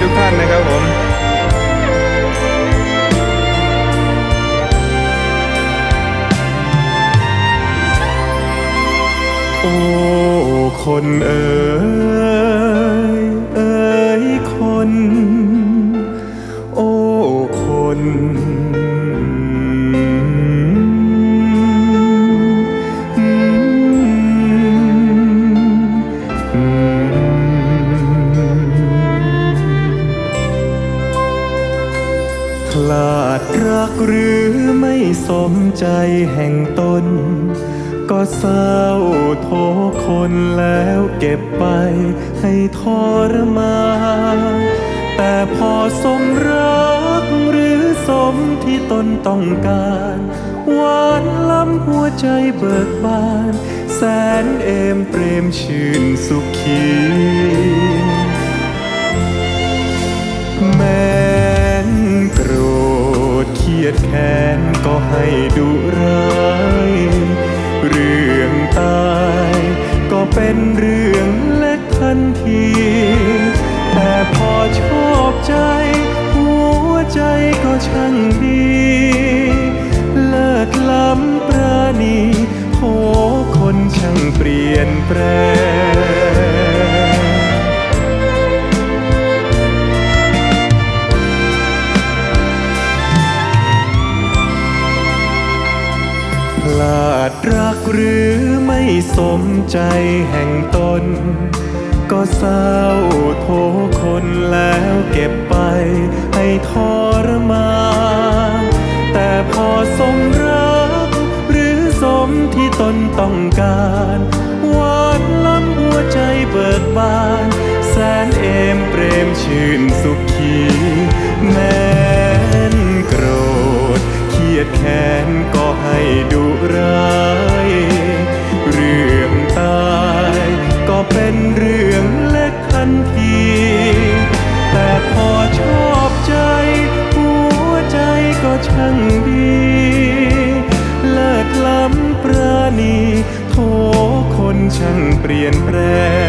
ทุกท่านนะครับผมโอ้คนเอ๋ รักหรือไม่สมใจแห่งตน ก็เศร้าโทคนแล้วเก็บไปให้ทรมานแต่พอสมรักหรือสมที่ตนต้องการหวานล้ำหัวใจเบิกบาน แสนเอมเปรมชื่นสุขี ยดแค้นก็ให้ดุร้าย เรื่องตายก็เป็นเรื่องเล็กทันที แต่พอชอบใจ หัวใจก็ช่างดี เลิศล้ำประณีโหคนช่างเปลี่ยนแปลง หรือไม่สมใจแห่งตน ก็เศร้าโทคนแล้วเก็บไปให้ทรมานแต่พอสมรัก หรือสมที่ตนต้องการหวานล้ำหัวใจเบิกบาน แสนเอมเปรมชื่นสุขี แม้นโกรธเครียดแค้น เปลี่ยนแปลง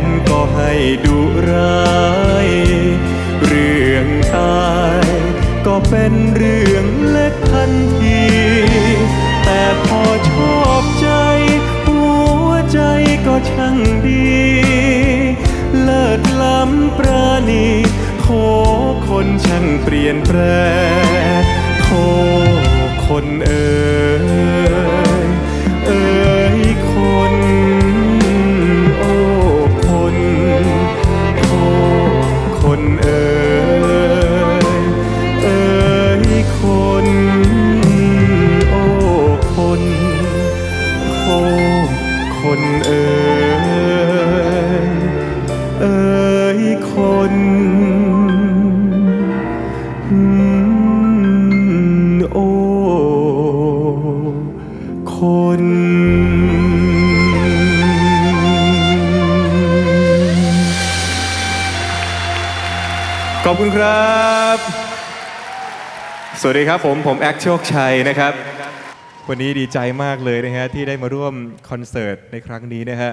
นก็ให้ดุร้าย เรื่องตายก็เป็นเรื่องเล็กทันที แต่พอชอบใจ หัวใจก็ช่างดี เลิศล้ำประณีโทคนช่างเปลี่ยนแปลง ขอบคุณครับ สวัสดีครับผม ผมแอคโชคชัยนะครับ วันนี้ดีใจมากเลยนะฮะที่ได้มาร่วมคอนเสิร์ตในครั้งนี้นะฮะ